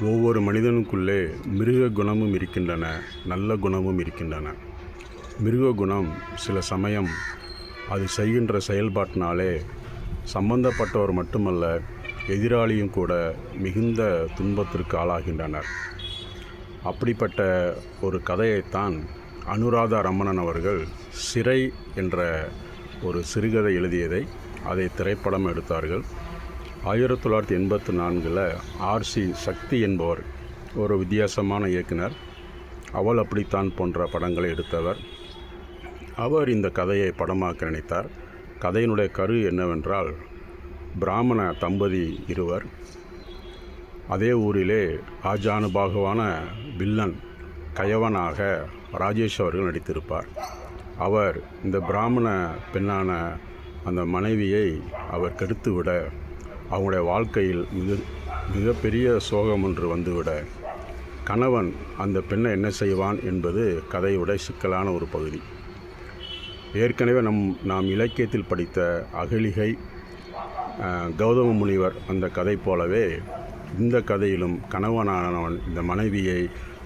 ஒவ்வொரு மனிதனுக்குள்ளே மிருக குணமும் இருக்கின்றன நல்ல குணமும் இருக்கின்றன. மிருக குணம் சில சமயம் அது செய்கின்ற செயல்பாட்டினாலே சம்பந்தப்பட்டவர் மட்டுமல்ல எதிராளியும் கூட மிகுந்த துன்பத்திற்கு ஆளாகின்றனர். அப்படிப்பட்ட ஒரு கதையைத்தான் அனுராதா ரமணன் அவர்கள் சிறை என்ற ஒரு சிறுகதை எழுதியதை அதை திரைப்படம் எடுத்தார்கள். ஆயிரத்தி தொள்ளாயிரத்தி எண்பத்தி நான்கில் ஆர்சி சக்தி என்பவர் ஒரு வித்தியாசமான இயக்குனர். அவள் அப்படித்தான் போன்ற படங்களை எடுத்தவர். அவர் இந்த கதையை படமாக்க நினைத்தார். கதையினுடைய கரு என்னவென்றால் பிராமண தம்பதி இருவர். அதே ஊரிலே ஆஜானுபாகுவான வில்லன் கயவனாக ராஜேஷ் அவர்கள் நடித்திருப்பார். அவர் இந்த பிராமண பெண்ணான அந்த மனைவியை அவர் கெடுத்துவிட அவங்களுடைய வாழ்க்கையில் மிக மிகப்பெரிய சோகம் ஒன்று வந்துவிட கணவன் அந்த பெண்ணை என்ன செய்வான் என்பது கதையுடைய சிக்கலான ஒரு பகுதி. ஏற்கனவே நம் நாம் இலக்கியத்தில் படித்த அகலிகை கௌதம முனிவர் அந்த கதை போலவே இந்த கதையிலும் கணவனானவன் இந்த மனைவியை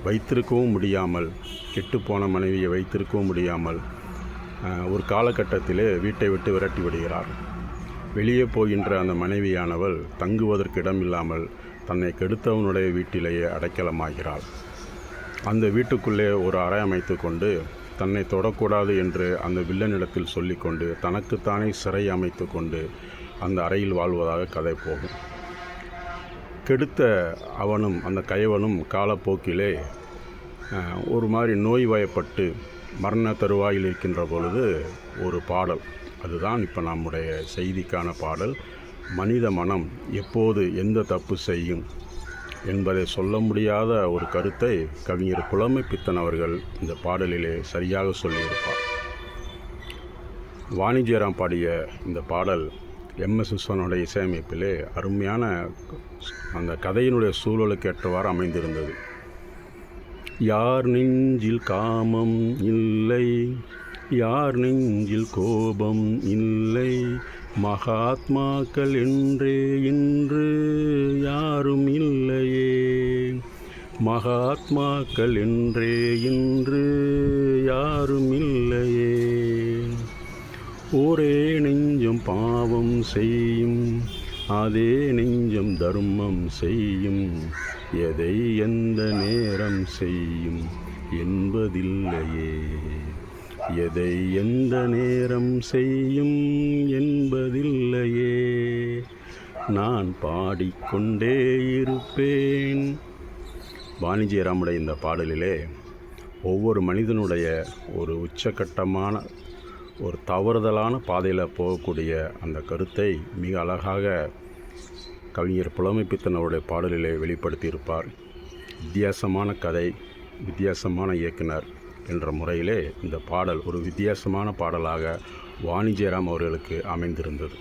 வைத்திருக்கவும் முடியாமல் கெட்டுப்போன மனைவியை வைத்திருக்கவும் முடியாமல் ஒரு காலகட்டத்திலே வீட்டை விட்டு விரட்டி விடுகிறார். வெளியே போகின்ற அந்த மனைவியானவள் தங்குவதற்கு இடமில்லாமல் தன்னை கெடுத்தவனுடைய வீட்டிலேயே அடைக்கலமாகிறாள். அந்த வீட்டுக்குள்ளே ஒரு அறை அமைத்து கொண்டு தன்னை தொடக்கூடாது என்று அந்த வில்லனிடத்தில் சொல்லிக்கொண்டு தனக்குத்தானே சிறை அமைத்து கொண்டு அந்த அறையில் வாழ்வதாக கதை போகும். கெடுத்த அவனும் அந்த கயவனும் காலப்போக்கிலே ஒரு மாதிரி நோய் வயப்பட்டு மரண தருவாயில் இருக்கின்ற பொழுது ஒரு பாடல். அதுதான் இப்போ நம்முடைய செய்திக்கான பாடல். மனித மனம் எப்போது எந்த தப்பு செய்யும் என்பதை சொல்ல முடியாத ஒரு கருத்தை கவிஞர் புலமை பித்தன் அவர்கள் இந்த பாடலிலே சரியாக சொல்லியிருப்பார். வாணிஜ்யராம் பாடிய இந்த பாடல் எம். எஸ். விஸ்வனுடைய இசையமைப்பிலே அருமையான அந்த கதையினுடைய சூழலுக்கு ஏற்றவாறு அமைந்திருந்தது. யார் நெஞ்சில் காமம் இல்லை யார் நெஞ்சில் கோபம் இல்லை? மகாத்மாக்கள் என்றே இன்று யாரும் இல்லையே. மகாத்மாக்கள் என்றே இன்று யாரும் இல்லையே. ஒரே நெஞ்சம் பாவம் செய்யும் அதே நெஞ்சம் தர்மம் செய்யும் எதை எந்த நேரம் செய்யும் என்பதில்லையே. எதை எந்த நேரம் செய்யும் என்பதில்லையே. நான் பாடிக்கொண்டே இருப்பேன். வாணிஜியராமுடைய இந்த பாடலிலே ஒவ்வொரு மனிதனுடைய ஒரு உச்சக்கட்டமான ஒரு தவறுதலான பாதையில் போகக்கூடிய அந்த கருத்தை மிக அழகாக கவிஞர் புலமைப்பித்தன் அவருடைய பாடலிலே வெளிப்படுத்தியிருப்பார். வித்தியாசமான கதை வித்தியாசமான இயக்குனர். என்ற முறையிலே இந்த பாடல் ஒரு வித்தியாசமான பாடலாக வாணிஜெயராம் அவர்களுக்கு அமைந்திருந்தது.